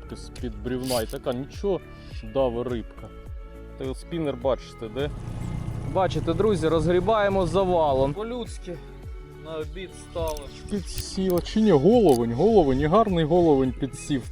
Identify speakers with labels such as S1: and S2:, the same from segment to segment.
S1: рибки з-під брівна. І така нічого дава рибка. Спінер, бачите, де? Бачите, друзі, розгрібаємо завалом. По-людськи на обід стали. Підсіла. Чи ні, головень, головень, і гарний головень підсів.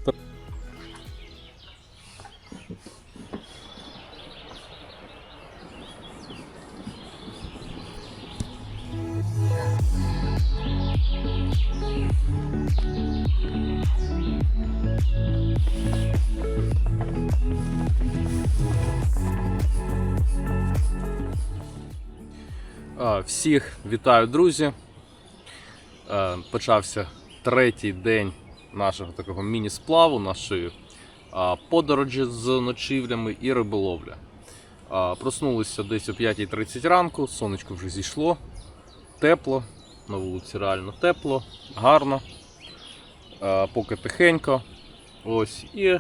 S1: Всіх вітаю, друзі. Е, Почався третій день нашого такого міні-сплаву, нашої подорожі з ночівлями і риболовля. Проснулися десь о 5.30 ранку, сонечко вже зійшло, тепло, на вулиці реально тепло, гарно, поки тихенько. Ось, і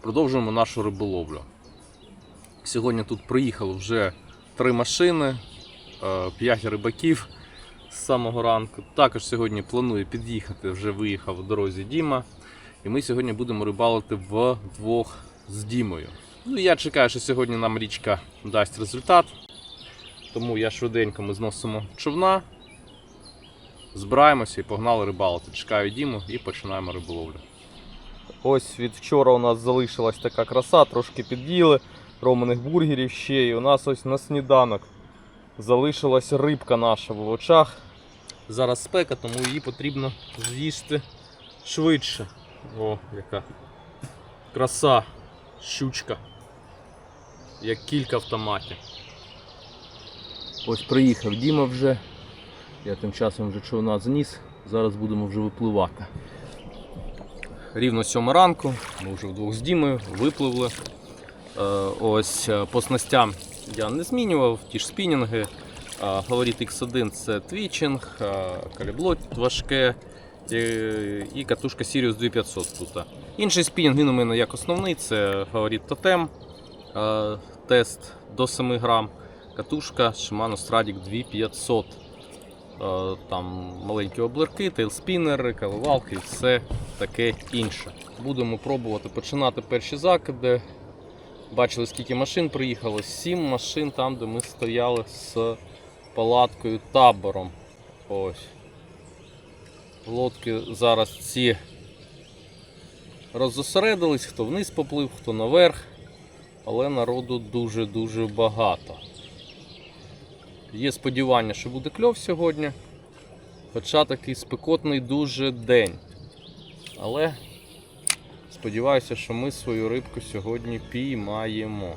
S1: продовжуємо нашу риболовлю. Сьогодні тут приїхало вже три машини. 5 рибаків з самого ранку. Також сьогодні планую під'їхати, вже виїхав у дорозі Діма. І ми сьогодні будемо рибалити вдвох з Дімою. Ну, я чекаю, що сьогодні нам річка дасть результат. Тому я швиденько ми зносимо човна, збираємося і погнали рибалити. Чекаю Діму і починаємо риболовлю. Ось від вчора у нас залишилась така краса, трошки під'їли романих бургерів ще. І у нас ось на сніданок залишилась рибка наша в очах. Зараз спека, тому її потрібно з'їсти швидше. О, яка краса, щучка. Як кілька автоматів. Ось приїхав Діма вже. Я тим часом вже човна зніс. Зараз будемо вже випливати. Рівно сьома ранку, ми вже вдвох з Дімою випливли. Е, Ось е, по снастям я не змінював, ті ж спінінги. Е, Говорит X1 це твічинг, калібло важке і, катушка Sirius 2500 тут. Інший спінінг він у мене як основний, це Favorit Totem, тест до 7 грам. Катушка Shimano Stradic 2500. Е, Там маленькі облерки, тейлспінери, каливалки і все таке інше. Будемо пробувати починати перші закиди. Бачили, скільки машин приїхало. Сім машин там, де ми стояли з палаткою табором. Ось. Лодки зараз ці роззосередились, хто вниз поплив, хто наверх, але народу дуже-дуже багато. Є сподівання, що буде кльов сьогодні. Хоча такий спекотний дуже день. Але Сподіваюся, що ми свою рибку сьогодні піймаємо.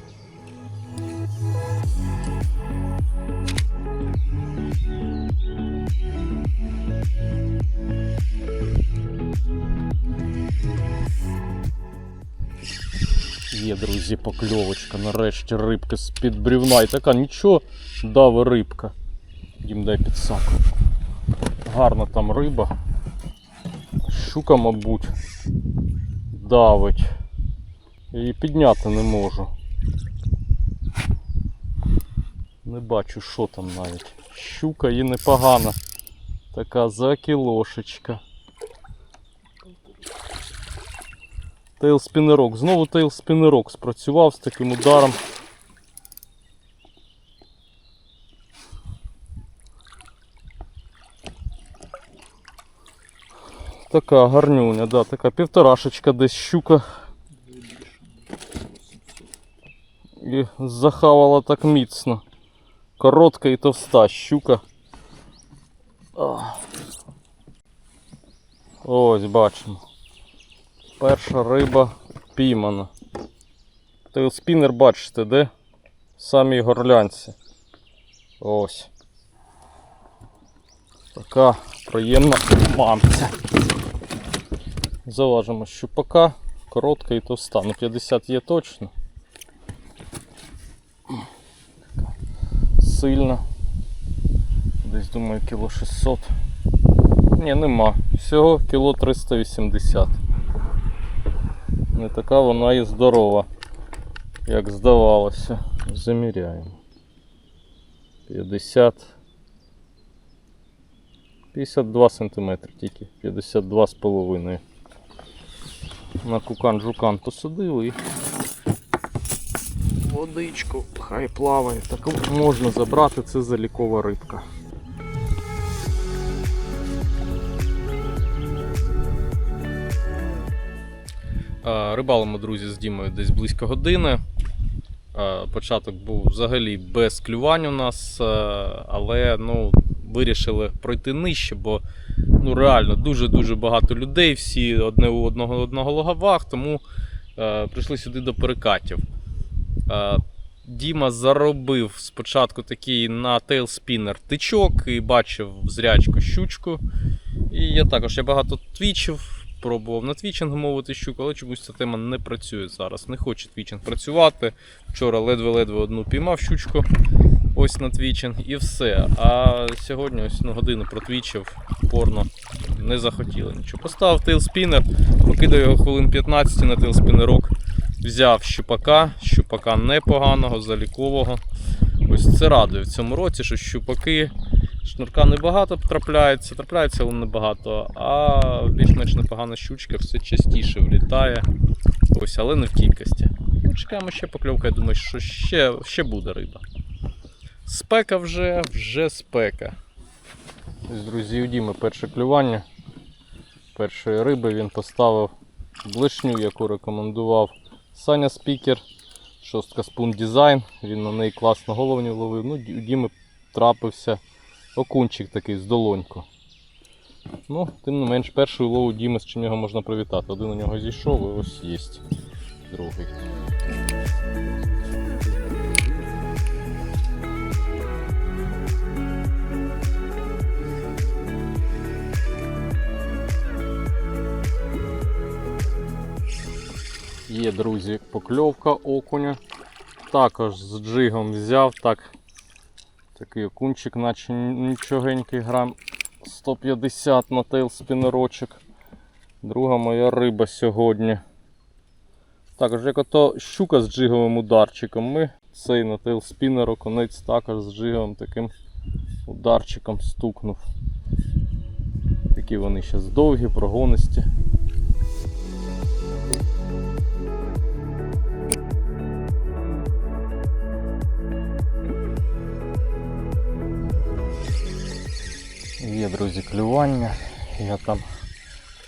S1: Є, друзі, покльовочка. Нарешті рибка з-під брівна. І така нічого дави рибка. Їм дай підсаку. Гарна там риба. Щука, мабуть давить. Її підняти не можу. Не бачу, що там навіть. Щука і непогана. Така закілошечка. Тейлспінерок. Знову тейлспінерок спрацював з таким ударом. Така гарнюня, да, така півторашечка десь щука. І захавала так міцно. Коротка і товста щука. Ось бачимо. Перша риба піймана. Тейлспінер бачите, де? В самій горлянці. Ось. Така приємна мамця. Заважимо щупака, коротка і товста. Ну 50 є точно. Така Сильна. Десь думаю кіло 600. Ні, нема. Всього кіло 380. Не така вона і здорова, як здавалося. Заміряємо. 50. 52 см тільки, 52 з половиною. на кукан жукан посадили і водичку хай плаває. Так можна забрати, це залікова рибка. Рибалимо, друзі, з Дімою десь близько години. Початок був взагалі без клювань у нас, але ну, вирішили пройти нижче, бо ну, реально дуже-дуже багато людей, всі одне у одного одного головах, тому е, прийшли сюди до перекатів. Е, Діма заробив спочатку такий на тейлспінер тичок і бачив зрячку щучку. І я також я багато твічів, пробував на твічинг мовити щуку, але чомусь ця тема не працює зараз. Не хоче твічинг працювати. Вчора ледве-ледве одну піймав щучку ось на твічинг і все. А сьогодні ось ну, годину протвічив, порно не захотіло нічого. Поставив тейлспінер, покидав його хвилин 15 на тейлспінерок. Взяв щупака, щупака непоганого, залікового. Ось це радує в цьому році, що щупаки, шнурка небагато трапляється, трапляється, але небагато, а більш-менш непогана щучка все частіше влітає. Ось, але не в кількості. Ну, чекаємо ще покльовка, я думаю, що ще, ще буде риба. Спека вже, вже спека. Ось, друзі, у Діми перше клювання. Першої риби він поставив блишню, яку рекомендував Саня Спікер. Шостка Spoon Design. Він на неї класно головню ловив. Ну, у Діми трапився окунчик такий з долоньку. Ну, тим не менш, перший улов Діми, з чим його можна привітати. Один у нього зійшов і ось є другий. Є, друзі, покльовка окуня. Також з джигом взяв так. Такий окунчик, наче нічогенький грам 150 на тейлспінерочок. Друга моя риба сьогодні. Також як ото щука з джиговим ударчиком. Ми цей на тейлспінер окунець також з джиговим таким ударчиком стукнув. Такі вони зараз довгі, прогонисті. Друзі, клювання. Я там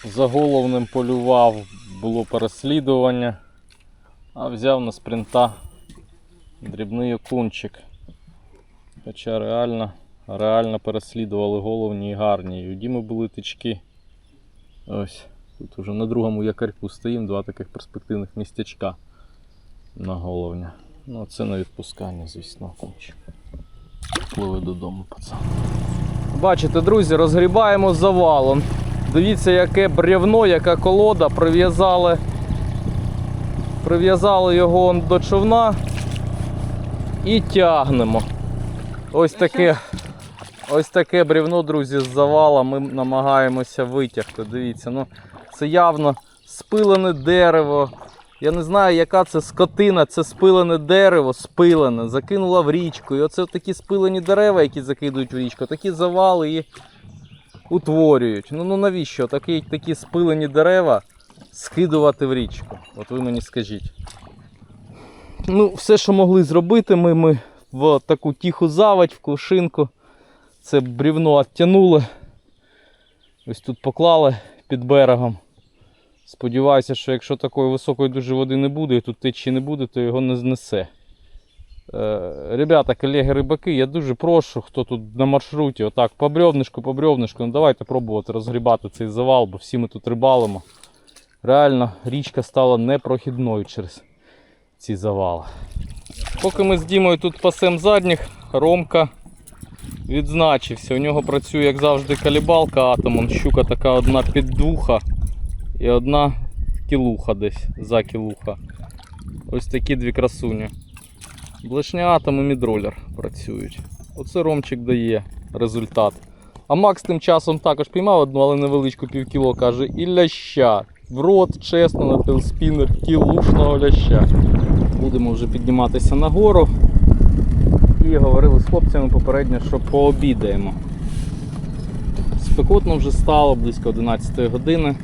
S1: за головним полював, було переслідування, а взяв на спринта дрібний окунчик. Хоча реально, реально переслідували головні і гарні. І у Діми були тички. Ось, тут уже на другому якорьку стоїмо, два таких перспективних містечка на головня. Ну, це на відпускання, звісно, окунчик. Пливи додому, пацан. Бачите, друзі, розгрібаємо завалом. Дивіться, яке бревно, яка колода. Прив'язали прив'язали його до човна і тягнемо. Ось таке, ось таке бревно, друзі, з завала ми намагаємося витягти. Дивіться, ну це явно спилене дерево. Я не знаю, яка це скотина, це спилене дерево, спилене, закинула в річку. І оце такі спилені дерева, які закидують в річку, такі завали і утворюють. Ну, ну навіщо такі, такі спилені дерева скидувати в річку? От ви мені скажіть. Ну, все, що могли зробити, ми, ми в таку тиху заводь, в кувшинку. Це брівно оттянули. Ось тут поклали під берегом. Сподіваюся, що якщо такої високої дуже води не буде і тут течії не буде, то його не знесе. Е, ребята, колеги рибаки, я дуже прошу, хто тут на маршруті, отак, по бревнишку, по бревнишку, ну давайте пробувати розгрібати цей завал, бо всі ми тут рибалимо. Реально річка стала непрохідною через ці завали. Поки ми з Дімою тут пасем задніх, Ромка відзначився. У нього працює, як завжди, калібалка атомом. Щука така одна піддуха і одна кілуха десь за кілуха. Ось такі дві красуні. Блешня атом і мідролер працюють. Оце Ромчик дає результат. А Макс тим часом також піймав одну, але невеличку півкіло, каже, і ляща. В рот, чесно, на телспінер, кілушного ляща. Будемо вже підніматися нагору. І говорили з хлопцями попередньо, що пообідаємо. Спекотно вже стало близько 11 години.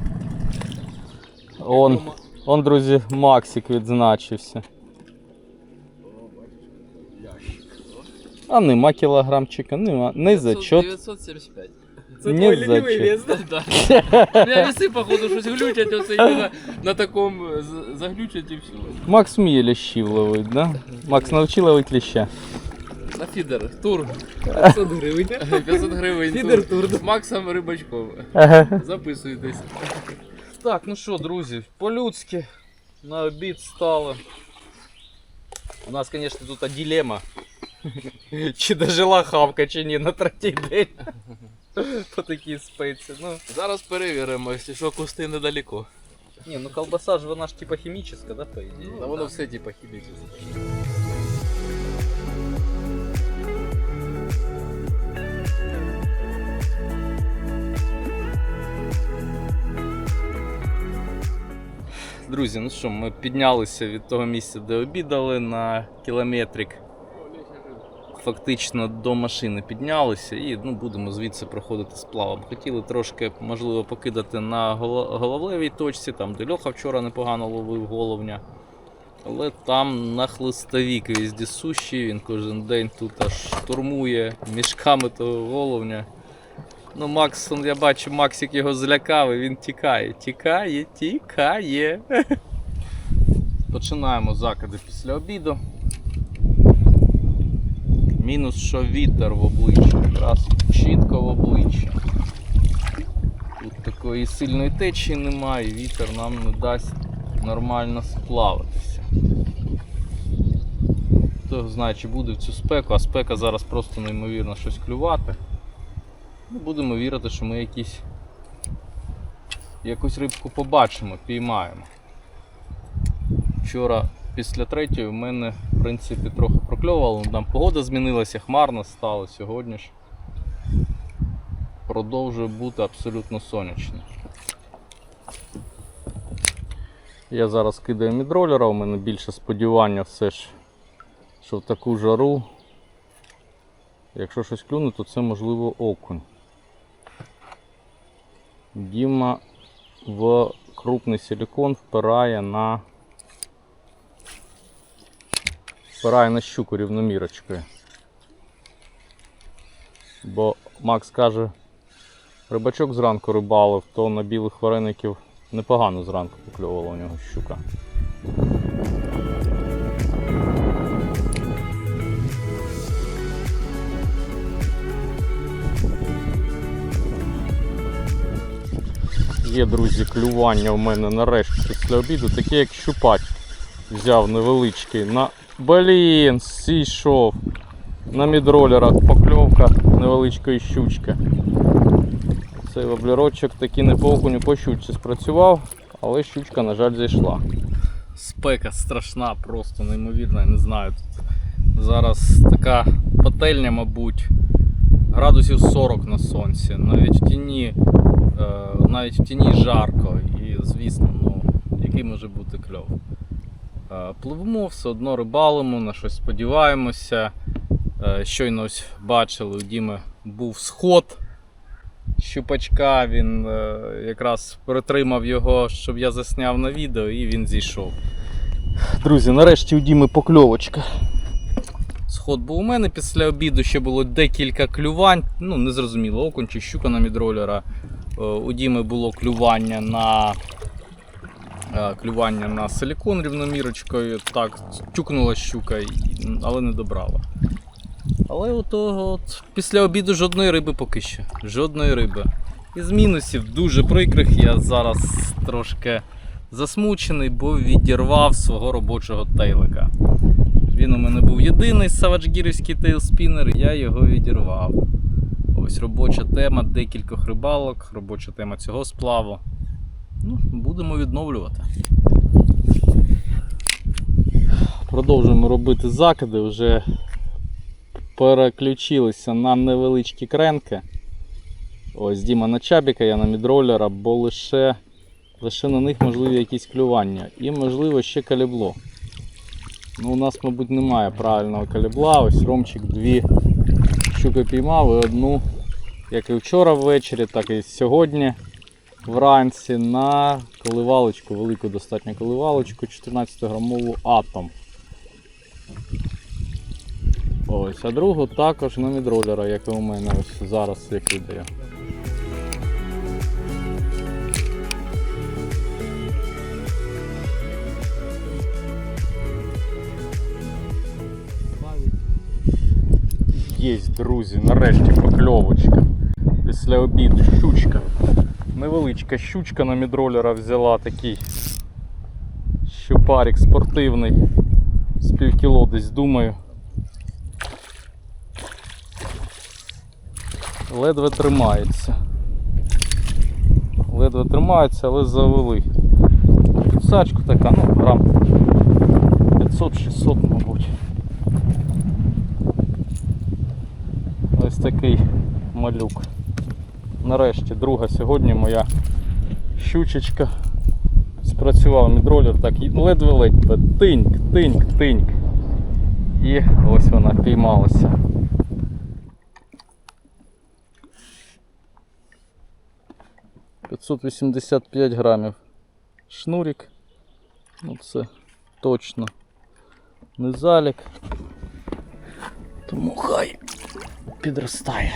S1: Он, он, друзі, Максик відзначився. А нема кілограмчика, нема. Не зачет.
S2: 975.
S3: Це
S1: Ні,
S3: твій
S1: зачем.
S3: лінивий вес, да?
S2: Да. У меня весы, походу, щось глючать, оце іменно на такому з- заглючать і все.
S1: Макс вміє лящів ловить, да? Макс навчив ловити ліща.
S2: На фідер, тур.
S3: 500 гривень.
S2: 500 гривень.
S3: Фідер тур.
S2: З Максом Рибачком. Записуйтесь.
S1: Так, ну що, друзі, по-людськи на обід стали. У нас, звісно, тут дилема. Чи дожила хавка, чи ні на третій день. По такій спеці. Ну,
S2: Зараз перевіримо, якщо що кусти недалеко.
S1: ні, ну колбаса ж вона ж типа хімічна, да, по ідеї?
S2: Та воно все типа хімічне.
S1: Друзі, ну що, ми піднялися від того місця, де обідали на кілометрик. Фактично до машини піднялися і ну, будемо звідси проходити сплавом. Хотіли трошки, можливо, покидати на голо- головлевій точці, там де Льоха вчора непогано ловив головня. Але там на хлистовік віздісущий, він кожен день тут аж штурмує мішками того головня. Ну, Макс, он, я бачу, Максик його злякав і він тікає. Тікає, тікає. Починаємо закиди після обіду. Мінус, що вітер в обличчя, якраз чітко в обличчя. Тут такої сильної течії немає, і вітер нам не дасть нормально сплавитися. Хто знає, чи буде в цю спеку, а спека зараз просто неймовірно щось клювати. Ну, Будемо вірити, що ми якісь, якусь рибку побачимо, піймаємо. Вчора після третьої в мене в принципі трохи прокльовувало, там погода змінилася, хмарно стало сьогодні ж. Продовжує бути абсолютно сонячно. Я зараз кидаю мідролера, у мене більше сподівання все ж, що в таку жару Якщо щось клюне, то це можливо окунь. Діма в крупний силікон впирає на впирає на щуку рівномірочкою. Бо Макс каже, рибачок зранку рибалив, то на білих вареників непогано зранку покльовувала у нього щука. Є, друзі, клювання у мене нарешті після обіду, таке як щупак. Взяв невеличкий на. Блін, зійшов. На мідролерах покльовка невеличкої щучки. Цей воблерочок такий не по окуню по щучці спрацював, але щучка, на жаль, зійшла. Спека страшна, просто неймовірна, не знаю. Тут зараз така пательня, мабуть, градусів 40 на сонці, навіть в тіні Е, навіть в тіні жарко і, звісно, ну, який може бути кльов. Е, Пливемо, все одно рибалимо, на щось сподіваємося. Е, Щойно ось бачили, у Діми був сход щупачка, він якраз перетримав його, щоб я засняв на відео, і він зійшов. Друзі, нарешті у Діми покльовочка. Сход був у мене після обіду, ще було декілька клювань. Ну, не зрозуміло, окунь чи щука на мідролера. Е, У Діми було клювання на е, клювання на силікон рівномірочкою. Так, тюкнула щука, але не добрала. Але ото, от, після обіду жодної риби поки що. Жодної риби. Із мінусів дуже прикрих. Я зараз трошки засмучений, бо відірвав свого робочого тейлика. Він у мене був єдиний саваджгірівський тейлспінер, я його відірвав. Ось робоча тема декількох рибалок, робоча тема цього сплаву. Ну, будемо відновлювати. Продовжуємо робити закиди, вже переключилися на невеличкі кренки. Ось Діма на чабіка, я на мідролера, бо лише, лише на них можливі якісь клювання. І можливо ще калібло. Ну, у нас, мабуть, немає правильного калібла. Ось Ромчик дві щуки піймав і одну, як і вчора ввечері, так і сьогодні. вранці на коливалочку, велику достатньо коливалочку 14 грамову атом. Ось, а другу також на мідролера, як і у мене ось зараз як ідея. Єсть, друзі, нарешті покльовочка. Після обіду щучка. Невеличка щучка на мідролера взяла такий щупарик спортивний. З півкіло десь думаю. Ледве тримається. Ледве тримається, але завели. Підсачку така, ну, грам 500-600, мабуть. Ось такий малюк. Нарешті друга сьогодні моя щучечка. Спрацював мідролер так ледве-ледве тиньк, тиньк, тиньк. І ось вона піймалася. П'ятсот вісімдесят п'ять грамів. Шнурик. Ну це точно не залік. Тому хай підростає.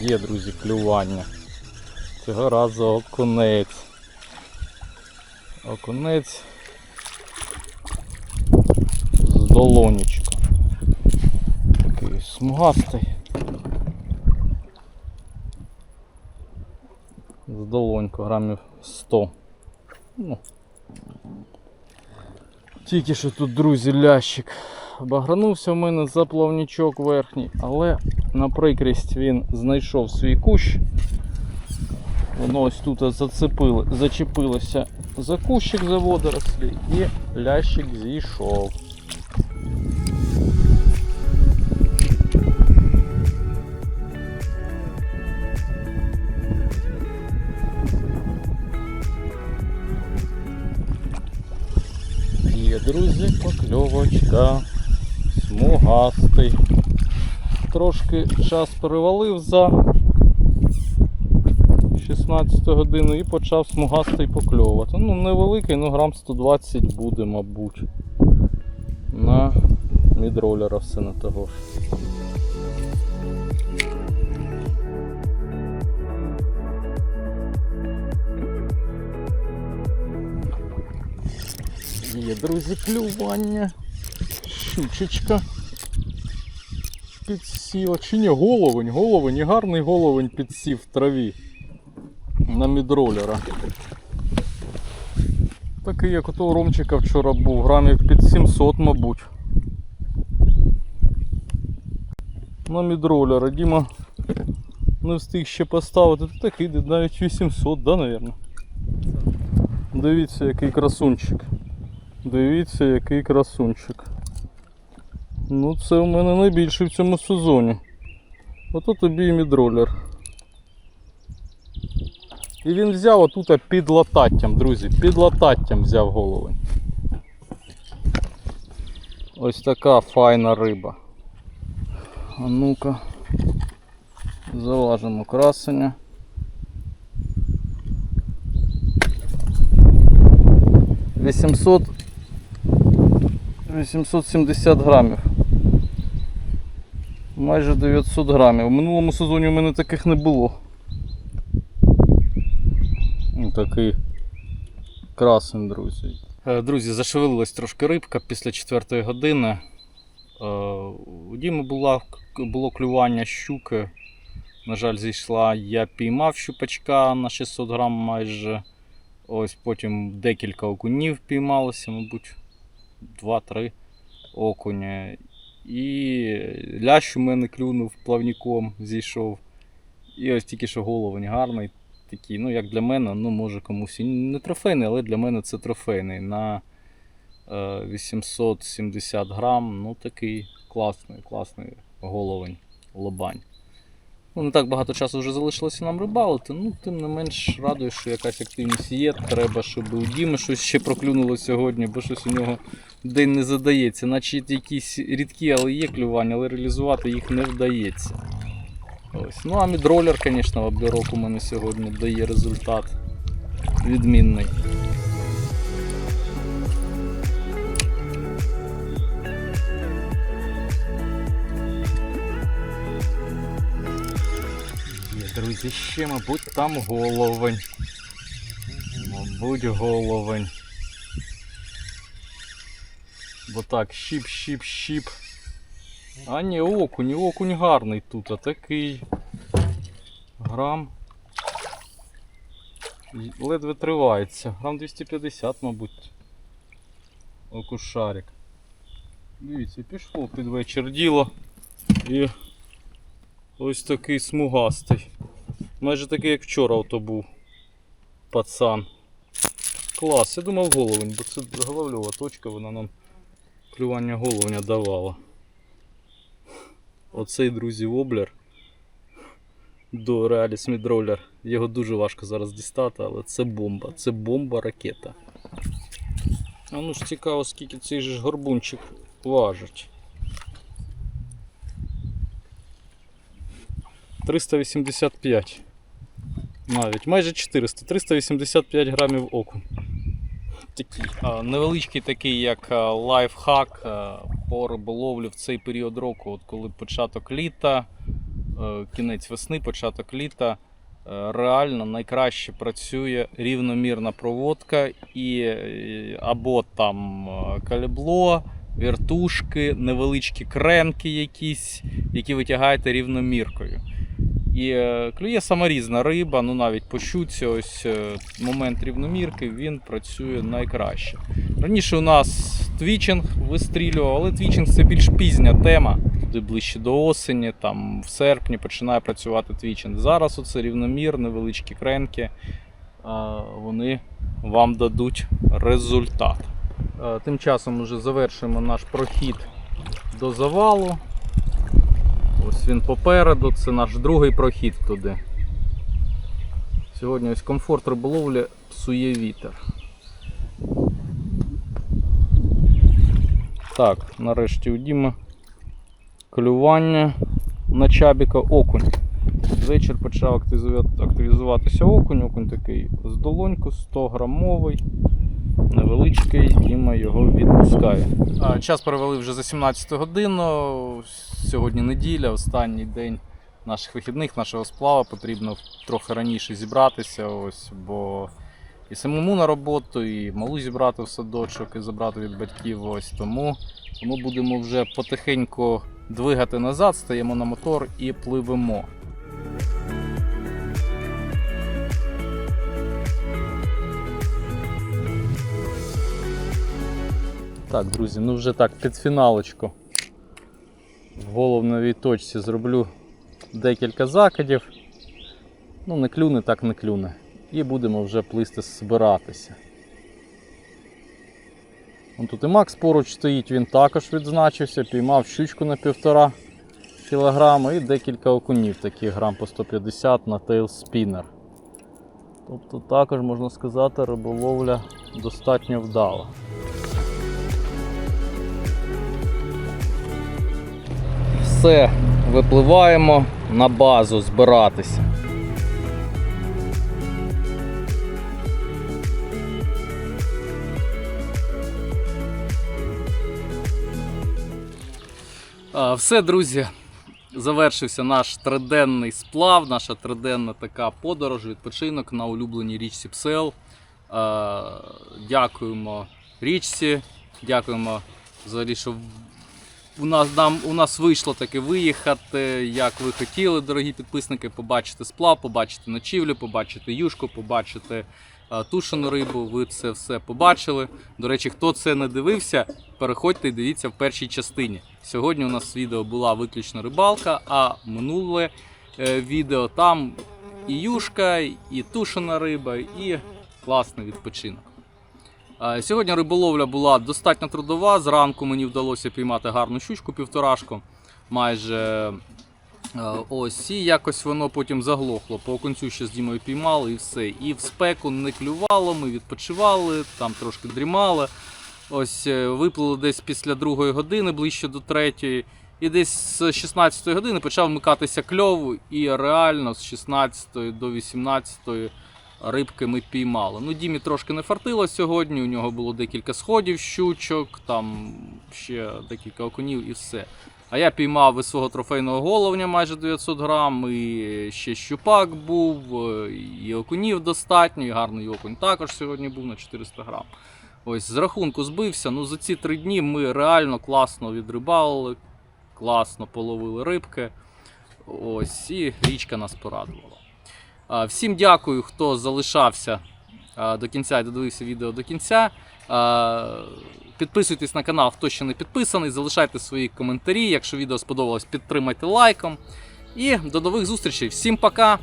S1: Є, друзі, клювання. Цього разу окунець. Окунець з долонечка. Такий смугастий. З долоньку грамів 100. Тільки що тут, друзі, лящик. Багранувся в мене за плавнічок верхній, але на прикрість він знайшов свій кущ. Воно ось тут зацепило, зачепилося за кущик за водорослі і лящик зійшов. Друзі, покльовочка. Смугастий. Трошки час перевалив за 16 годину і почав смугастий покльовувати. Ну, невеликий, ну грам 120 буде, мабуть. На мідролера все на того ж. Є, друзі, клювання. Щучечка. Підсіла. Чи ні, головень, головень, і гарний головень підсів в траві на мідролера. Такий, як у того Ромчика вчора був, грамів під 700, мабуть. На мідролера. Діма не встиг ще поставити. Та такий навіть 800, да, напевно? Дивіться, який красунчик. Дивіться, який красунчик. Ну, це у мене найбільший в цьому сезоні. Ото тобі і мідролер. І він взяв отут під лататтям, друзі, під лататтям взяв голови. Ось така файна риба. А ну-ка. Заважимо красення. Вісімсот 870 грамів. Майже 900 грамів. У минулому сезоні у мене таких не було. Такий красень, друзі. Е, Друзі, зашевелилась трошки рибка після 4 години. Е, У Діми була, було клювання щуки. На жаль, зійшла. Я піймав щупачка на 600 грам майже. Ось потім декілька окунів піймалося, мабуть, 2-3 окуня. І лящ у мене клюнув плавником, зійшов. І ось тільки що головень гарний. Такий, ну як для мене, ну може комусь і не трофейний, але для мене це трофейний. На е, 870 грам. Ну такий класний, класний головень, лобань. Ну, не так багато часу вже залишилося нам рибалити, ну тим не менш радує, що якась активність є. Треба, щоб у Діми щось ще проклюнуло сьогодні, бо щось у нього день не задається. Наче якісь рідкі, але є клювання, але реалізувати їх не вдається. Ось. Ну а мідролер, звісно, в облірок у мене сьогодні дає результат відмінний. Друзі, ще, мабуть, там головень. Мабуть, головень. Бо так, щіп, щіп, щіп. А ні, окунь, окунь гарний тут, а такий. Грам. Ледве тривається. Грам 250, мабуть. Окушарик. Дивіться, пішло під вечір діло. І ось такий смугастий. Майже такий, як вчора ото був. Пацан. Клас, я думав головень, бо це головльова точка, вона нам клювання головня давала. Оцей, друзі, воблер до Realis Midroller. Його дуже важко зараз дістати, але це бомба. Це бомба ракета. А ну ж цікаво, скільки цей же горбунчик важить. 385. Навіть майже 400. 385 грамів окунь. Такий, невеличкий такий, як лайфхак а, по риболовлі в цей період року, от коли початок літа, е, кінець весни, початок літа. е, Реально найкраще працює рівномірна проводка і е, або там е, калібло, вертушки, невеличкі кремки якісь, які витягаєте рівноміркою. І е, клює сама різна риба, ну навіть по щуці, ось е, момент рівномірки він працює найкраще. Раніше у нас твічинг вистрілював, але твічинг це більш пізня тема. Туди ближче до осені, там в серпні починає працювати твічинг. Зараз оце рівномір, невеличкі кренки, вони вам дадуть результат. Е, Тим часом вже завершуємо наш прохід до завалу. Він попереду, це наш другий прохід туди. Сьогодні ось комфорт риболовлі псує вітер. Так, нарешті у Діми клювання на чабіка окунь. Вечір почав активізуватися окунь. Окунь такий з долоньку 100 грамовий, невеличкий, Діма його відпускає. Час перевели вже за 17 годину. Сьогодні неділя, останній день наших вихідних, нашого сплава. Потрібно трохи раніше зібратися, ось, бо і самому на роботу, і малу зібрати в садочок, і забрати від батьків. Ось тому, тому будемо вже потихеньку двигати назад, стаємо на мотор і пливемо. Так, друзі, ну вже так, під фіналочку. В головновій точці зроблю декілька закидів. Ну, не клюне, так не клюне. І будемо вже плисти збиратися. Вон тут і Макс поруч стоїть, він також відзначився, піймав щучку на півтора кілограма і декілька окунів, таких грам по 150 на Spinner. Тобто також можна сказати, риболовля достатньо вдала. Все, випливаємо на базу збиратися. Все, друзі, завершився наш триденний сплав, наша триденна така подорож, відпочинок на улюбленій річці Псел. Дякуємо річці, дякуємо взагалі, що у нас, нам, у нас вийшло таки виїхати, як ви хотіли, дорогі підписники, побачити сплав, побачити ночівлю, побачити юшку, побачити е, тушену рибу. Ви це все побачили. До речі, хто це не дивився, переходьте і дивіться в першій частині. Сьогодні у нас відео була виключно рибалка, а минуле е, відео там і юшка, і тушена риба, і класний відпочинок. Е, Сьогодні риболовля була достатньо трудова. Зранку мені вдалося піймати гарну щучку, півторашку. Майже е, ось, і якось воно потім заглохло. По окунцю ще з Дімою піймали і все. І в спеку не клювало, ми відпочивали, там трошки дрімали. Ось е, виплили десь після другої години, ближче до третьої. І десь з 16 години почав вмикатися кльов, і реально з 16 до 18 рибки ми піймали. Ну, Дімі трошки не фартило сьогодні, у нього було декілька сходів, щучок, там ще декілька окунів і все. А я піймав із свого трофейного головня майже 900 грам, і ще щупак був, е, і окунів достатньо, і гарний окунь також сьогодні був на 400 грам. Ось з рахунку збився. Ну за ці три дні ми реально класно відрибалили, класно половили рибки. Ось, і річка нас порадувала. Всім дякую, хто залишався до кінця і додивився відео до кінця. Підписуйтесь на канал, хто ще не підписаний, залишайте свої коментарі. Якщо відео сподобалось, підтримайте лайком. І до нових зустрічей. Всім пока!